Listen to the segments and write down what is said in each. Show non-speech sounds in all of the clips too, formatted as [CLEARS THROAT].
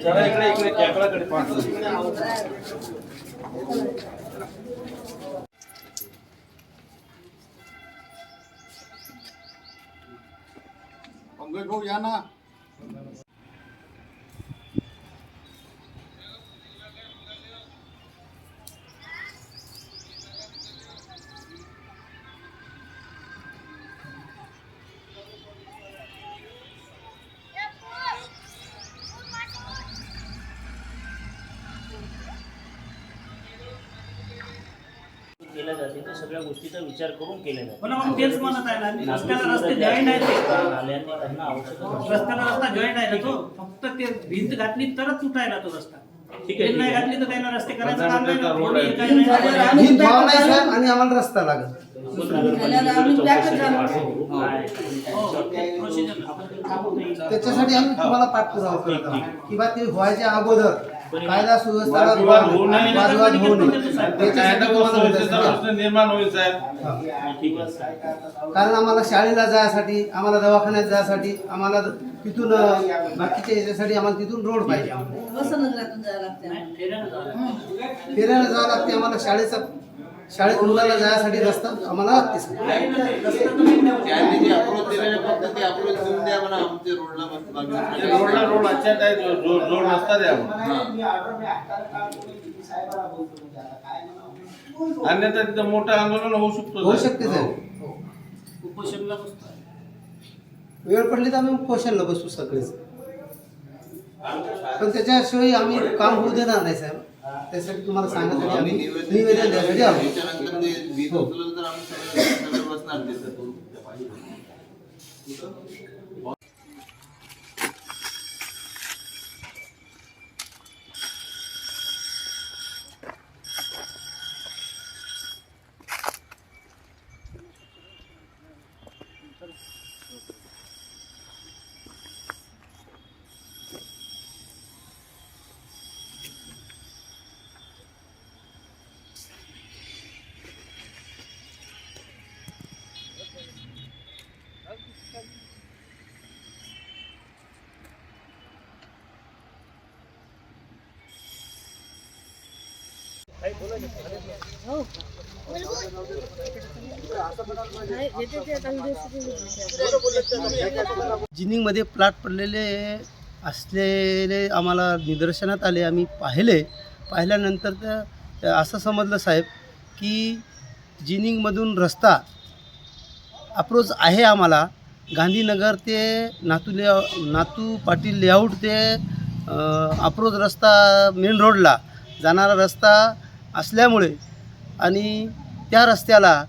जरा इकडे इकडे कॅमेराकडे पाहतो पंकज भाऊ या ना केल्या जाते त्या सगळ्या गोष्टीचा विचार करून केल्या जाते पण मग तेच म्हणत आहे ना रस्त्याला रस्ते जॉईंट आहे ते. नाल्यांनी त्यांना आवश्यक रस्त्याला रस्ता जॉईंट आहे ना तो फक्त ते भिंत घातली तरच तुटायला तो रस्ता. ठीक आहे, भिंत नाही ठीक आहे. घातली तर त्यांना रस्ते करायचं पंधरा काम नाही ना. मीटरचा रोड कोणी आहे. एकाही नाही. ही भाव नाही साहेब आणि आम्हाला रस्ता लागत प्रोसिजर त्याच्यासाठी आम्ही तुम्हाला पाठपुरावा करत आहोत. किंवा ते व्हायच्या अगोदर कायदा सुव्यवस्थेला वादविवाद होऊ नये. वादविवाद होऊ नये. कायदा त्याच्यासाठी तुम्हाला व्यवस्थेचा मदत प्रश्न निर्माण होईल साहेब. हा. ठीक आहे. कारण आम्हाला शाळेला जायसाठी आम्हाला दवाखान्यात जायसाठी आम्हाला तिथून अं, बाकीच्या याच्यासाठी आम्हाला तिथून रोड पाहिजे. वसंतनगरातून जायला लागते. फिरायला जावं लागते. आम्हाला शाळेचा शाळेत मुलाला जायसाठी रस्ता आम्हाला. त्यांनी जी अप्रोच अप्रोच देऊन द्या म्हणा रोडला रोड अच्छा काय जो- जो- जोड रस्ता द्या अन्यथा तिथं मोठं आंदोलन होऊ शकतो. होऊ साहेब. शकते साहेब उपोषणला बसतो. वेळ पडली तर आम्ही क्वेश्चनला बसू सगळेच. पण त्याच्याशिवाय आम्ही काम होऊ देणार नाही साहेब. त्यासाठी तुम्हाला सांगत आम्ही आम्ही. निवेदन निवेदन द्यायसाठी आलो त्याच्यानंतर ते वीज हो. उचललं तर आम्ही सगळे सगळे बसणार जिनिंगमध्ये प्लॉट पडलेले असलेले आम्हाला निदर्शनात आले आम्ही पाहिले. पाहिल्यानंतर तर असं समजलं साहेब की जिनिंगमधून रस्ता अप्रोच आहे आम्हाला. गांधीनगर ते नातू ले नातू पाटील लेआउट ते अप्रोच रस्ता मेन रोडला जाणारा रस्ता असल्यामुळे आणि त्या रस्त्याला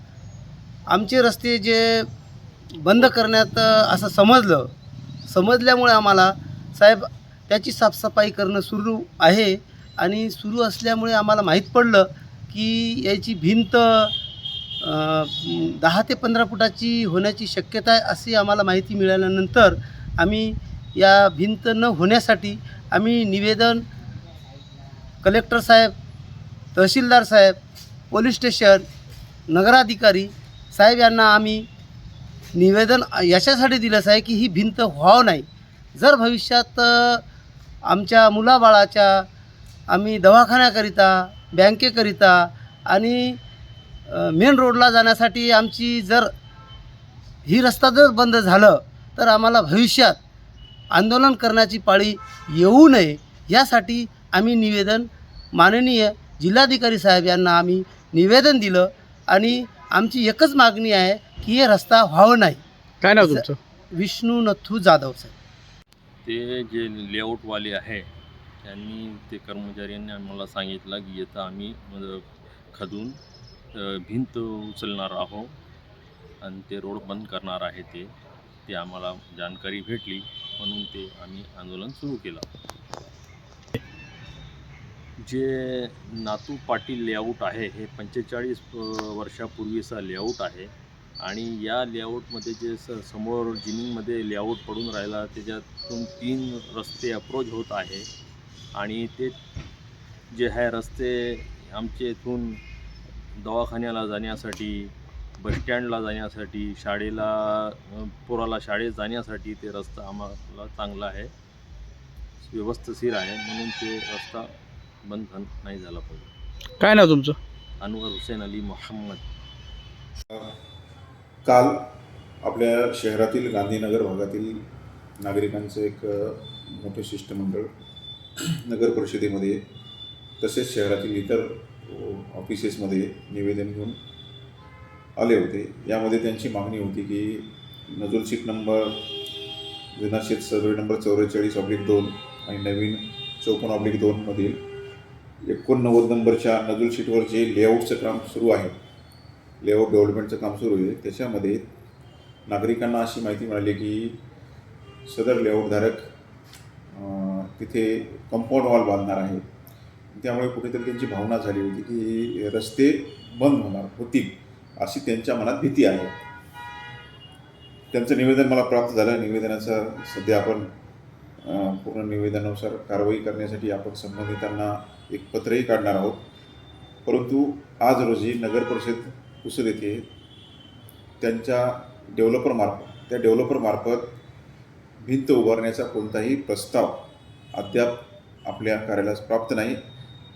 आमचे रस्ते जे बंद करण्यात असं समजलं समजल्यामुळे आम्हाला साहेब त्याची साफसफाई करणं सुरू आहे आणि सुरू असल्यामुळे आम्हाला माहीत पडलं की याची भिंत दहा ते पंधरा फुटाची होण्याची शक्यता आहे अशी आम्हाला माहिती मिळाल्यानंतर आम्ही या भिंत न होण्यासाठी आम्ही निवेदन कलेक्टर साहेब तहसीलदार साहेब पोलीस स्टेशन नगराधिकारी साहेब यांना आम्ही निवेदन याच्यासाठी दिलंच आहे की ही भिंत व्हावं नाही. जर भविष्यात आमच्या मुलाबाळाच्या आम्ही दवाखान्याकरिता बँकेकरिता आणि मेन रोडला जाण्यासाठी आमची जर ही रस्ता जर बंद झालं तर आम्हाला भविष्यात आंदोलन करण्याची पाळी येऊ नये. यासाठी आम्ही निवेदन माननीय जिल्हाधिकारी साहेब यांना आम्ही निवेदन दिलं आणि आमची एकच मागणी आहे की हे रस्ता व्हावं नाही. काय नाव तुमचं? विष्णू नथू जाधव साहेब. ते जे लेआउटवाले आहे त्यांनी ते कर्मचाऱ्यांनी आम्हाला सांगितलं की येतं आम्ही म्हणजे खदून अ, भिंत उचलणार आहोत आणि ते रोड बंद करणार आहे ते. ते आम्हाला जानकारी भेटली म्हणून ते आम्ही आंदोलन सुरू केलं. जे नातू पाटील लेआउट आहे हे पंचेचाळीस वर्षापूर्वीचा लेआउट आहे. आणि या लेआउटमध्ये जे स समोर जिनिंगमध्ये लेआउट पडून राहिला त्याच्यातून तीन रस्ते अप्रोच होत आहे. आणि ते जे आहे रस्ते आमचे इथून दवाखान्याला जाण्यासाठी बसस्टँडला जाण्यासाठी शाळेला पोराला शाळेत जाण्यासाठी ते रस्ता आम्हाला चांगला आहे. व्यवस्थिशीर आहे म्हणून ते रस्ता बंद झाला- नाही झाला पाहिजे. काय नाव तुमचं? अनवर हुसेन अली मोहम्मद. काल आपल्या शहरातील गांधीनगर भागातील नागरिकांचं एक अ, मोठं शिष्टमंडळ [CLEARS THROAT] नगर परिषदेमध्ये तसेच शहरातील इतर अ, ऑफिसेसमध्ये निवेदन घेऊन आले होते. यामध्ये त्यांची मागणी होती की नजूल शीट नंबर जुना शेत सर्वे नंबर चौवेचाळीस ऑब्लिक दोन आणि नवीन चौपन्न ऑब्लिक दोनमधील एकोणनव्वद नंबरच्या नजूल शीटवर जे लेआउटचं काम सुरू आहे. लेआउट डेव्हलपमेंटचं काम सुरू आहे. त्याच्यामध्ये नागरिकांना अशी माहिती मिळाली की सदर लेआउटधारक तिथे कंपाऊंड वॉल बांधणार आहे. त्यामुळे कुठेतरी त्यांची भावना झाली होती की रस्ते बंद होणार होतील अशी त्यांच्या मनात भीती आहे. त्यांचं निवेदन मला प्राप्त झालं. निवेदनाचं सध्या आपण पूर्ण निवेदनानुसार कारवाई करण्यासाठी आपण संबंधितांना एक पत्रही काढणार आहोत. परंतु आज रोजी नगर परिषद पुसद येथे त्यांच्या डेव्हलपरमार्फत त्या डेव्हलपरमार्फत भिंत उभारण्याचा कोणताही प्रस्ताव अद्याप आपल्या कार्यालयास प्राप्त नाही.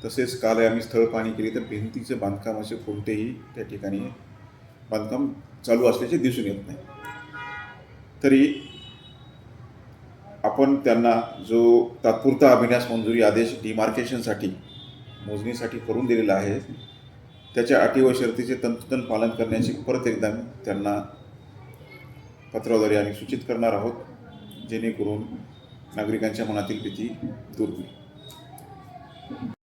तसेच काल आम्ही स्थळ पाहणी केली तर भिंतीचे बांधकाम असे कोणतेही त्या ठिकाणी बांधकाम चालू असल्याचे दिसून येत नाही. तरी आपण त्यांना जो तात्पुरता अभिन्यास मंजुरी आदेश डिमार्केशनसाठी मोजणीसाठी करून दिलेला आहे त्याच्या अटी व शर्तीचे तंतोतंत पालन करण्याची परत एकदा त्यांना पत्राद्वारे आम्ही सूचित करणार आहोत जेणेकरून नागरिकांच्या मनातील भीती दूर होईल.